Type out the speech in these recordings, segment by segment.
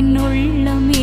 என் உள்ளம்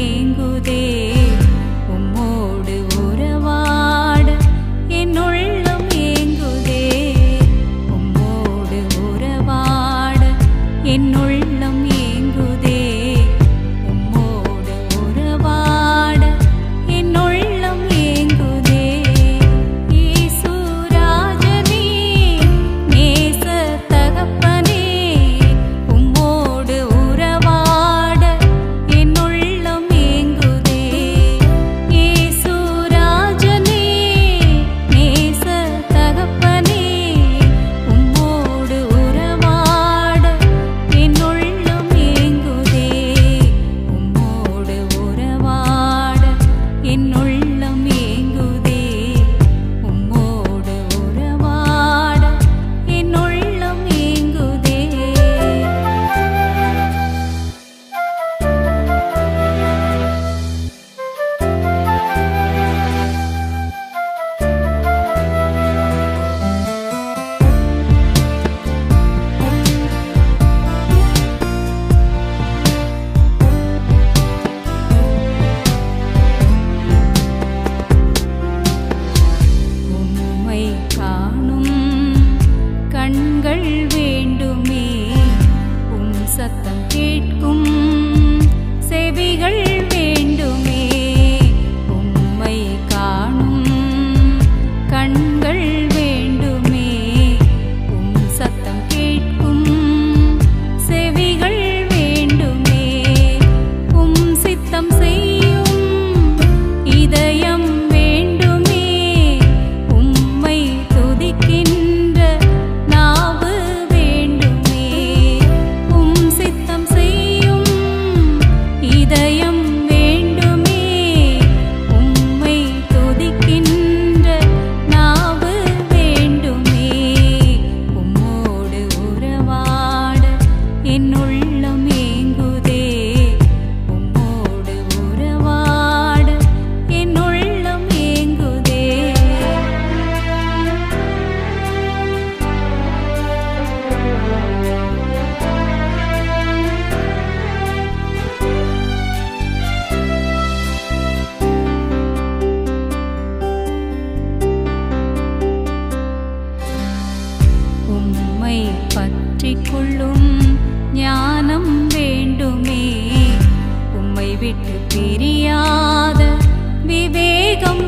கேட்கும் செவிகள் story. விட்டு பிரியாத விவேகம்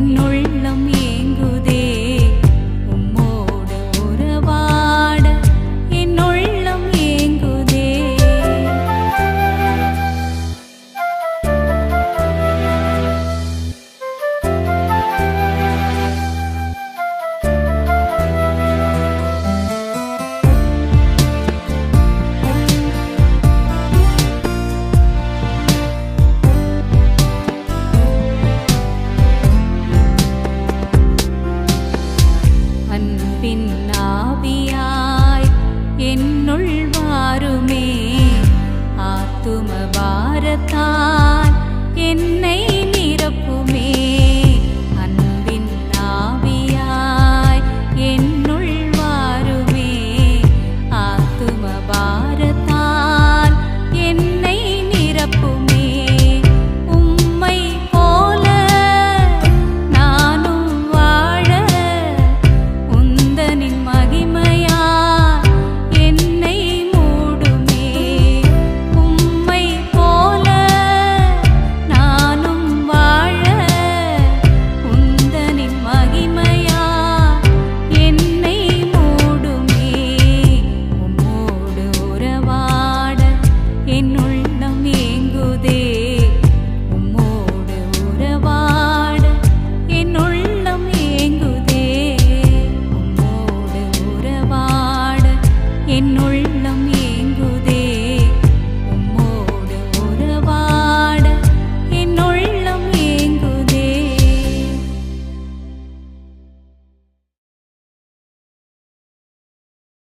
no அன்பின் ஆவியாய் என்னுள் வாருமே. ஆத்தும